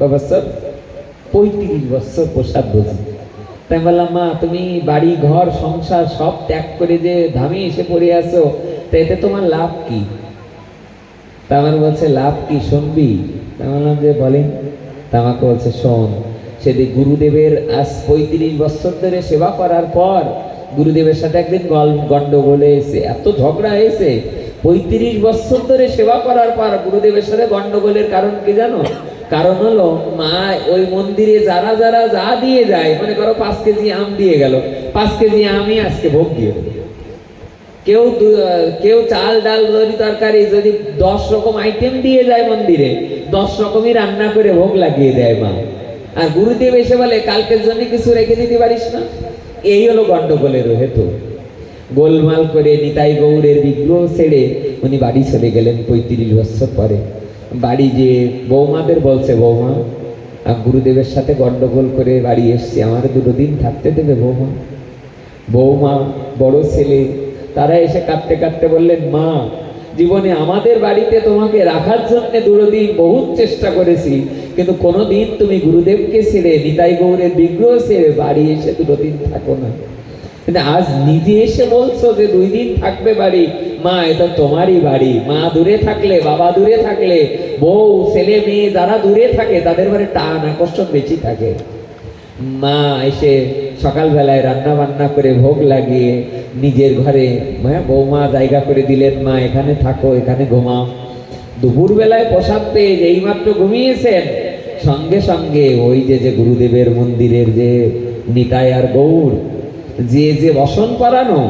বছর পঁয়ত্রিশ বছর প্রসাদ বুঝি তাই বললাম, মা, তুমি বাড়ি, ঘর, সংসার সব ত্যাগ করে যে ধামে এসে পড়ে এতে তোমার লাভ কি? তা আমার বলছে, লাভ কি শুনবি? তা বললাম যে বলেন তা আমাকে বলছে, শোন, সেদিন গুরুদেবের আজ পঁয়ত্রিশ বছর ধরে সেবা করার পর গুরুদেবের সাথে একদিন গল- গন্ডগোল হয়েছে, এত ঝগড়া হয়েছে। পঁয়ত্রিশ বছর ধরে সেবা করার পর গুরুদেবের সাথে গন্ডগোলের কারণ কি জানো? কারণ হলো, মা ওই মন্দিরে যারা যারা যা দিয়ে যায়, মনে করো পাঁচ কেজি আম দিয়ে গেল, পাঁচ কেজি আমি আজকে ভোগ দিয়ে কেউ কেউ চাল ডাল দড়ি তরকারি যদি দশ রকম আইটেম দিয়ে যায় মন্দিরে, দশ রকমই রান্না করে ভোগ লাগিয়ে দেয় মা। আর গুরুদেব এসে বলে, কালকের জন্য কিছু রেখে দিতে পারিস না? এই হলো গন্ডগোলের হেতু। গোলমাল করে নিতাই গৌরের বিগ্রহ ছেড়ে উনি বাড়ি চলে গেলেন পঁয়ত্রিশ বছর পরে। বাড়ি যে বৌমাদের বলছে, বৌমা গুরুদেবের সাথে গন্ডগোল করে বাড়ি এসছি, আমার দুটো দিন থাকতে দেবে বৌমা। বৌমা, বড় ছেলে, তারা এসে কাঁদতে কাঁদতে বললেন, মা, জীবনে আমাদের বাড়িতে তোমাকে রাখার জন্য দুদিন বহুত চেষ্টা করেছি, কিন্তু কোনোদিন তুমি গুরুদেবকে ছেড়ে, নিতাই গৌরের বিগ্রহ ছেড়ে বাড়ি এসে দুটো দিন থাকো না। কিন্তু আজ নিজে এসে বলছো যে দুই দিন থাকবে বাড়ি মা, এটা তোমারই বাড়ি। মা দূরে থাকলে, বাবা দূরে থাকলে, বউ, ছেলে, মেয়ে যারা দূরে থাকে, তাদের বাড়ি টান আকর্ষণ বেশি থাকে। মা এসে সকালবেলায় রান্না বান্না করে ভোগ লাগিয়ে নিজের ঘরে হ্যাঁ বৌমা জায়গা করে দিলেন, মা, এখানে থাকো, এখানে ঘুমাও। দুপুর বেলায় প্রসাদ পেয়ে যেই মাত্র ঘুমিয়েছেন, সঙ্গে সঙ্গে ওই যে যে গুরুদেবের মন্দিরের যে নিতায় আর গৌর, যে যে বসন করানো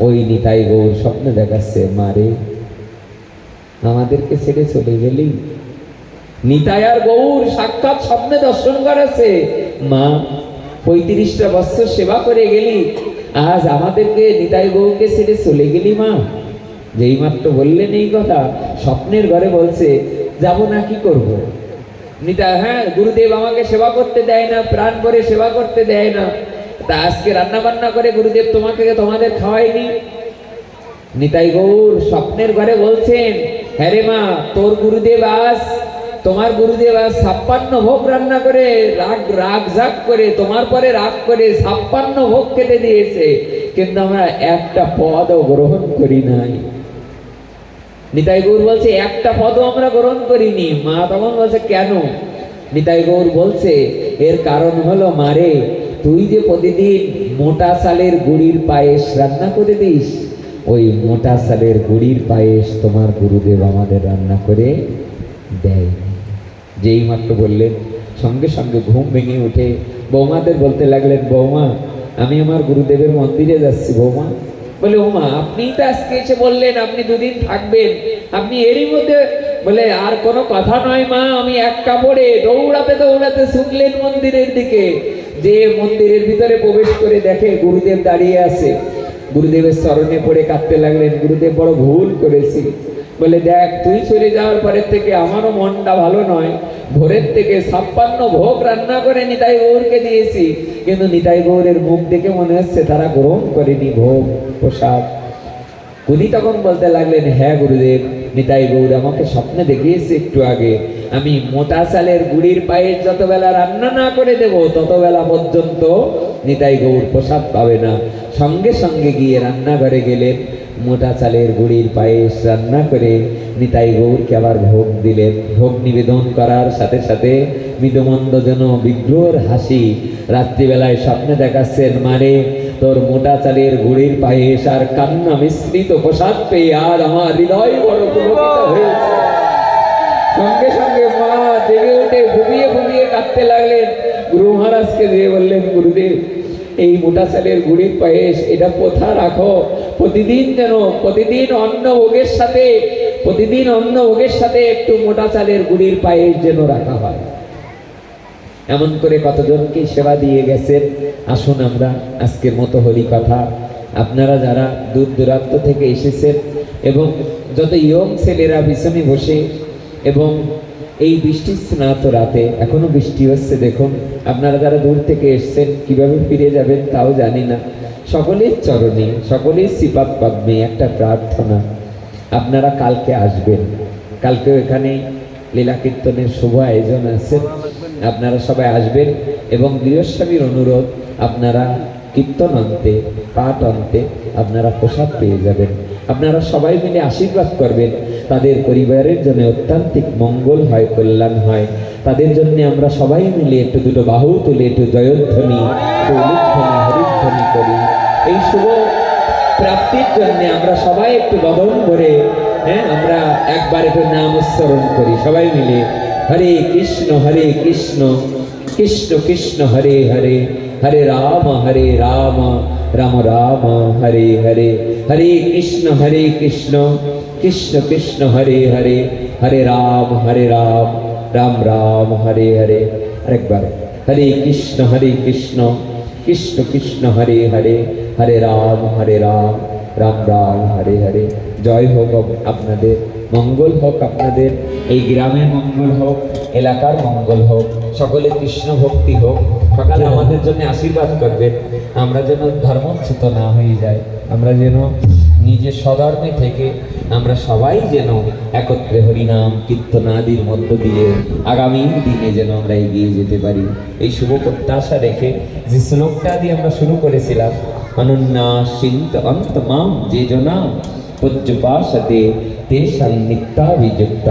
ওই নিতাই গৌর স্বপ্নে দেখাচ্ছে মারে আমাদেরকে ছেড়ে চলে গেলি? নিতাই আর গৌর সাক্ষাৎ স্বপ্নে দর্শন করেছে। মা, পঁয়ত্রিশটা বছর সেবা করে গেলি। আজ আমাদেরকে নিতাই গৌরকে ছেড়ে চলে গেলি, মা। যেই মাত্র বললেন এই কথা, স্বপ্নের ঘরে বলছে, যাব না, কি করব। নিতা হ্যাঁ গুরুদেব আমাকে সেবা করতে দেয় না, প্রাণ করে সেবা করতে দেয় না। তা আজকে রান্না বান্না করে গুরুদেব তোমাকে তোমাদের খাওয়াইনি। নিতাই গৌর স্বপ্নের ঘরে বলছেন হ্যারে মা, তোর গুরুদেব আজ তোমার গুরুদেব আজ ছাপ্পান্ন ভোগ রান্না করে, রাগ রাগ জাগ করে, তোমার পরে রাগ করে ছাপ্পান্ন ভোগ খেতে দিয়েছে। কিন্তু আমরা একটা পদও গ্রহণ করি নাই। নিতাই গৌর বলছে, একটা পদও আমরা গ্রহণ করিনি। মা তখন বলছে, কেন? নিতাই গৌর বলছে, এর কারণ হলো মারে তুই যে প্রতিদিন মোটা সালের গুড়ির পায়েস রান্না করে দিস, ওই মোটা সালের গুড়ির পায়েস তোমার গুরুদেব আমাদের রান্না করে দেয়। যেই মাত্র বললেন, সঙ্গে সঙ্গে ঘুম ভেঙে উঠে বৌমাদের বলতে লাগলেন, বৌমা, আমি আমার গুরুদেবের মন্দিরে যাচ্ছি, বৌমা। বলে ওমা আপনি তো আজকে এসে বললেন, আপনি দুদিন থাকবেন। আপনি এরই মধ্যে, বলে, আর কোনো কথা নয় মা, আমি এক কাপড়ে দৌড়াতে দৌড়াতে ছুটলেন মন্দিরের দিকে। যে মন্দিরের ভিতরে প্রবেশ করে দেখে গুরুদেব দাঁড়িয়ে আছে। গুরুদেবের স্মরণে পড়ে কাঁদতে লাগলেন, গুরুদেব, বড় ভুল করেছি। বলে, দেখ, তুই চলে যাওয়ার পরের থেকে আমারও মনটা ভালো নয়। ভোরের থেকে ছাপ্পান্ন ভোগ রান্না করে নিতাই গৌরকে দিয়েছি। কিন্তু নিতাই গৌরের মুখ দেখে মনে হচ্ছে তারা গ্রহণ করেনি ভোগ, প্রসাদ। উনি তখন বলতে লাগলেন হ্যাঁ গুরুদেব, নিতাই গৌর আমাকে স্বপ্নে দেখিয়েছে একটু আগে। আমি মোটা চালের গুড়ির পায়ের যত বেলা রান্না না করে দেব তত বেলা পর্যন্ত নিতাই গৌর প্রসাদ পাবে না। সঙ্গে সঙ্গে গিয়ে রান্নাঘরে গেলেন মোটা চালের গুড়ির পায়েস রান্না করে নিতাই গৌরকে আবার ভোগ দিলেন। ভোগ নিবেদন করার সাথে সাথে মৃদমন্দ যেন বিগ্রহর হাসি রাত্রিবেলায় স্বপ্নে দেখাচ্ছেন, মারে, তোর মোটা চালের গুড়ির পায়েস আর কান্না মিশ্রিত প্রসাদ পেয়ে আর আমার হৃদয় বড় হয়েছে। সঙ্গে সঙ্গে মা জেগে উঠে ঘুমিয়ে ঘুমিয়ে কাঁদতে লাগলেন। গুরু মহারাজকে দিয়ে বললেন, গুরুদেব, এই মোটা চালের গুড়ির পায়েস, এটা কোথা রাখো? প্রতিদিন যেন, প্রতিদিন অন্ন ভোগের সাথে, প্রতিদিন অন্ন ভোগের সাথে একটু মোটা চালের গুড়ির পায়েস যেন রাখা হয়। এমন করে কতজনকে সেবা দিয়ে গেছেন। আসুন আমরা আজকের মতো হরি কথা। আপনারা যারা দূর দূরান্ত থেকে এসেছেন এবং যত ইয়ং ছেলেরা পিছনে বসে এবং এই বৃষ্টির স্নাত রাতে, এখনও বৃষ্টি হচ্ছে, দেখুন, আপনারা যারা দূর থেকে এসছেন, কীভাবে ফিরে যাবেন তাও জানি না। সকলের চরণে, সকলের সিপাত পদ্মে একটা প্রার্থনা, আপনারা কালকে আসবেন। কালকেও এখানে লীলা কীর্তনের শুভ আয়োজন আছে, আপনারা সবাই আসবেন এবং গৃহস্বামীর অনুরোধ, আপনারা কীর্তন অন্তে, পাঠ অন্তে, আপনারা প্রসাদ পেয়ে যাবেন। আপনারা সবাই মিলে আশীর্বাদ করবেন তাদের পরিবারের জন্য অত্যান্তিক মঙ্গল হয়, কল্যাণ হয়। তাদের জন্য আমরা সবাই মিলে একটু দুটো বাহু তুলে, একটু জয়ধ্বনি হরিধ্বনি করি। এই শুভ প্রাপ্তির জন্য আমরা সবাই একটু বদন করে হ্যাঁ আমরা একবার একটু নাম উচ্চারণ করি, সবাই মিলে। হরে কৃষ্ণ হরে কৃষ্ণ কৃষ্ণ কৃষ্ণ, হরে হরে। হরে রাম হরে রাম রাম রাম, হরে হরে। হরে কৃষ্ণ হরে কৃষ্ণ কৃষ্ণ কৃষ্ণ হরে হরে হরে রাম হরে রাম রাম রাম হরে হরে আরেকবার হরে কৃষ্ণ হরে কৃষ্ণ কৃষ্ণ কৃষ্ণ হরে হরে হরে রাম হরে রাম রাম রাম হরে হরে। জয় হোক আপনাদের মঙ্গল হোক আপনাদের এই গ্রামের মঙ্গল হোক এলাকার মঙ্গল হোক সকলে কৃষ্ণ ভক্তি হোক। সকালে আমাদের জন্য আশীর্বাদ করবে। আমরা যেন ধর্মচ্যুত না হয়ে যাই। আমরা যেন নিজের স্বধর্মে থেকে আমরা সবাই যেন একত্রে হরিনাম কীর্তন আদির মধ্য দিয়ে আগামী দিনে যেন আমরা এগিয়ে যেতে পারি। এই শুভ প্রত্যাশা রেখে যে শ্লোকটা দিয়ে আমরা শুরু করেছিলাম অনন্যা সিন্ত অন্তমাম যে জনা পূজ্যপাশতে তে সন্নিগ্ধা বিযুক্ত